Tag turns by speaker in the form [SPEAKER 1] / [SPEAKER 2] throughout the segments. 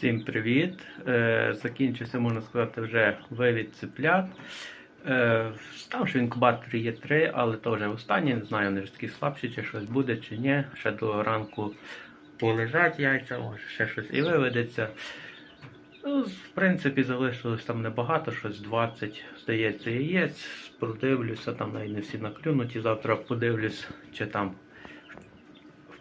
[SPEAKER 1] Всім привіт! Е, Закінчився, можна сказати, вже вивід цеплят. Е, Там що в інкубаторі є три, але то вже останні, не знаю, вони ж такі слабші, чи щось буде, чи ні. Ще до ранку полежать яйця, може ще щось і виведеться. Ну, в принципі, залишилось там небагато, щось 20, здається, яєць. Продивлюся, там навіть не всі наклюнуті. Завтра подивлюсь, чи там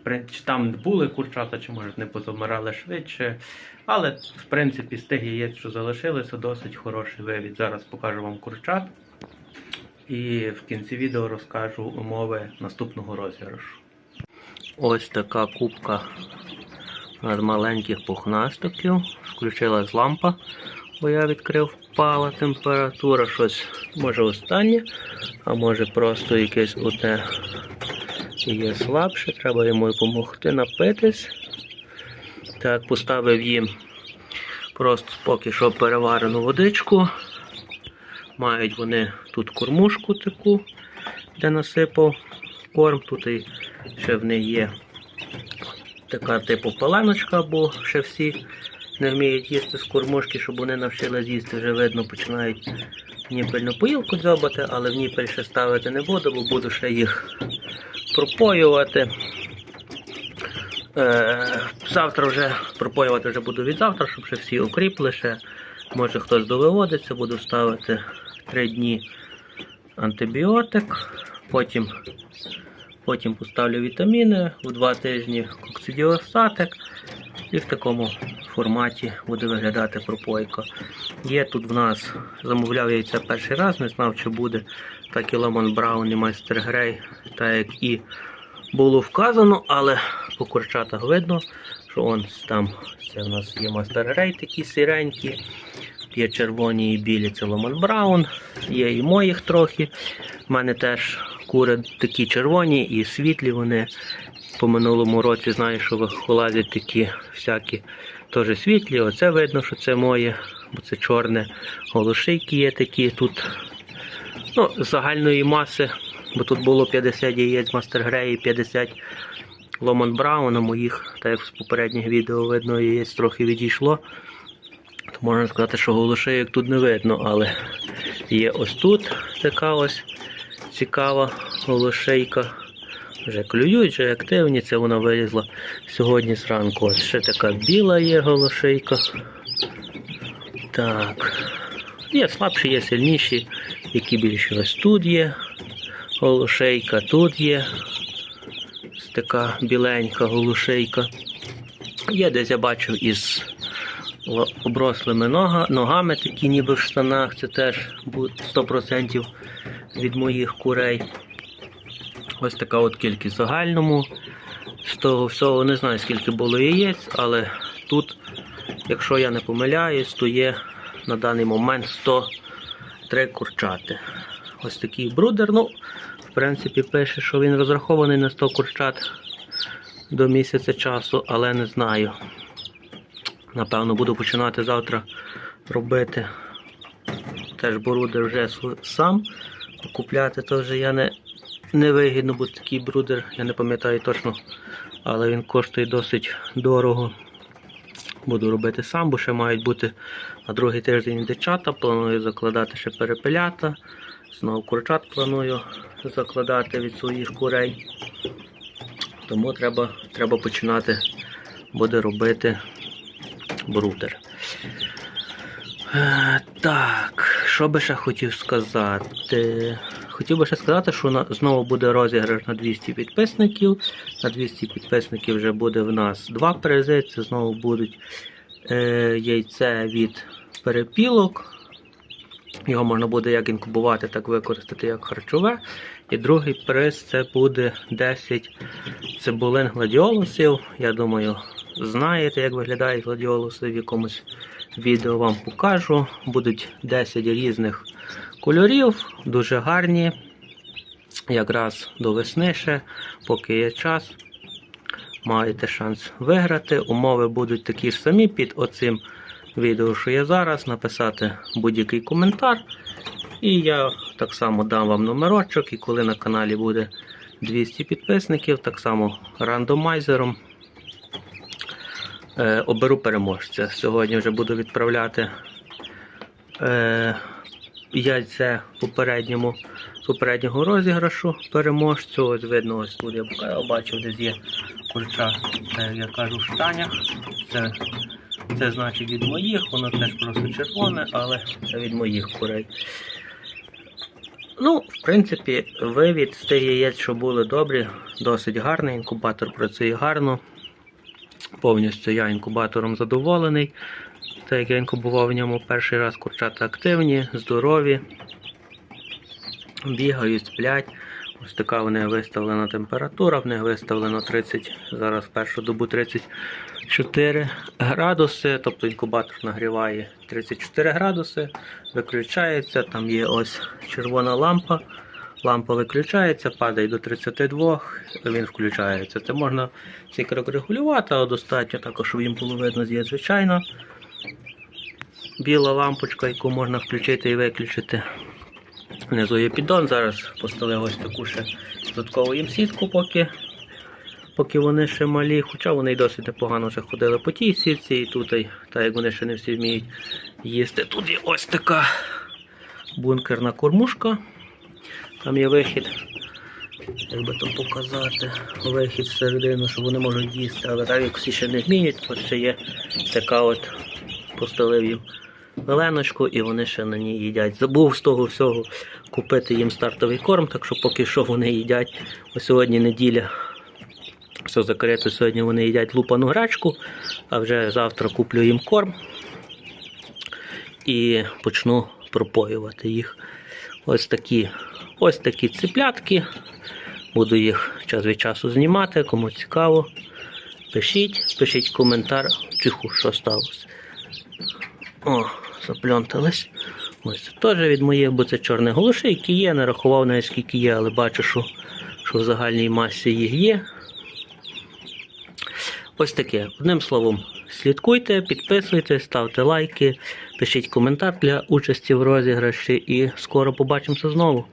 [SPEAKER 1] чи там були курчата, чи може не позамирали швидше. Але в принципі з тих яєць, що залишилися, досить хороший вивід. Зараз покажу вам курчат. І в кінці відео розкажу умови наступного розіграшу. Ось така кубка з маленьких пухнастиків. Включилась лампа, бо я відкрив, впала температура, щось може останнє, а може просто якесь одне є слабше, треба йому допомогти напитись. Так, поставив їм просто поки що переварену водичку. Мають вони тут кормушку таку, де насипав корм. Тут і ще в них є така типу паленочка, бо ще всі не вміють їсти з кормушки, щоб вони навчили з'їсти, вже видно, починають ніпельну поїлку дзьобати, але в ніпель ще ставити не буду, бо буду ще їх пропоювати. Е, завтра вже пропоювати вже буду від завтра, щоб ще всі окріпли ще. Може хтось довиводиться, буду ставити 3 дні антибіотик, потім, потім поставлю вітаміни, у 2 тижні коксидіостатик і в такому форматі буде виглядати пропойка. Є тут в нас, замовляв яйця перший раз, не знав, чи буде так і Лемон Браун і Майстер Грей, так як і було вказано, але по курчатах видно, що он там це в нас є Майстер Грей такі сіренькі, є червоні і білі, це Лемон Браун, є і моїх трохи. У мене теж кури такі червоні і світлі вони. По минулому році знаю, що вилазять такі всякі теж світлі. Оце видно, що це моє, бо це чорне. Голошийки є такі тут. Ну, загальної маси, бо тут було 50 яєць Мастер Грей і 50 Ломан Брауна моїх, так як з попередніх відео видно, яєць трохи відійшло. То можна сказати, що голошейок тут не видно, але є ось тут така ось цікава голошейка. Вже клюють, вже активні, це вона вилізла сьогодні зранку. Ось ще така біла є голошейка. Так. Є слабші, є сильніші, які більше ось тут є. Голошейка тут є. Ось така біленька голошейка. Є десь я бачив із оброслими нога, ногами, такі ніби в штанах. Це теж 100% від моїх курей. Ось така от кількість загальному. З того всього не знаю скільки було яєць, але тут, якщо я не помиляюсь, то є на даний момент 103 курчати. Ось такий брудер. Ну, в принципі, пише, що він розрахований на 100 курчат до місяця часу, але не знаю. Напевно, буду починати завтра робити. Теж брудер вже сам. Купляти теж я не, не вигідно, бо такий брудер, я не пам'ятаю точно, але він коштує досить дорого. Буду робити сам, бо ще мають бути на другий тиждень дичата. Планую закладати ще перепелята. Знову курчат планую закладати від своїх курей. Тому треба, треба починати буде робити брудер. Е, Так, що би ще хотів сказати? Хотів би ще сказати, що на, знову буде розіграш на 200 підписників. На 200 підписників вже буде в нас два призи. Це знову будуть е, яйце від перепілок. Його можна буде як інкубувати, так використати як харчове. І другий приз це буде 10 цибулин гладіолусів. Я думаю, знаєте, як виглядають гладіолуси в якомусь відео вам покажу. Будуть 10 різних кольорів, дуже гарні. Якраз до весни ще, поки є час, маєте шанс виграти. Умови будуть такі ж самі під оцим відео, що є зараз, написати будь-який коментар. І я так само дам вам номерочок, і коли на каналі буде 200 підписників, так само рандомайзером е, оберу переможця. Сьогодні вже буду відправляти е, яйце попередньому, попереднього розіграшу переможцю. Ось видно, ось тут я бачив, десь є курча, це, я кажу, в штанях. Це, це значить від моїх, воно теж просто червоне, але це від моїх курей. Ну, в принципі, вивід з тих яєць, що були добрі, досить гарний. Інкубатор працює гарно. Повністю я інкубатором задоволений. Так як я інкубував в ньому перший раз курчата активні, здорові, бігають, сплять. Ось така в них виставлена температура, в них виставлено 30, зараз першу добу 34 градуси, тобто інкубатор нагріває 34 градуси, виключається, там є ось червона лампа. Лампа виключається, падає до 32, він включається. Це можна цей крок регулювати, але достатньо також, щоб їм було видно, звичайно. Біла лампочка, яку можна включити і виключити. Внизу є піддон. Зараз поставив ось таку ще додаткову їм сітку, поки, поки вони ще малі. Хоча вони й досить непогано вже ходили по тій сітці, і тут, і, так як вони ще не всі вміють їсти. Тут є ось така бункерна кормушка. Там є вихід, як би то показати, вихід всередину, що вони можуть їсти, але так як всі ще не вміють, то ще є така от постелив їм веленочку і вони ще на ній їдять. Забув з того всього купити їм стартовий корм, так що поки що вони їдять. Ось сьогодні неділя. Все закрито, сьогодні вони їдять лупану грачку, а вже завтра куплю їм корм і почну пропоювати їх. Ось такі, ось такі циплятки. Буду їх час від часу знімати, кому цікаво. Пишіть, пишіть коментар, чиху, що сталося. О, запльонтались. Ось це теж від моїх, бо це чорне голоші, які є. Не рахував навіть скільки є, але бачу, що, що в загальній масі їх є. Ось таке. Одним словом, слідкуйте, підписуйтесь, ставте лайки, пишіть коментар для участі в розіграші і скоро побачимося знову.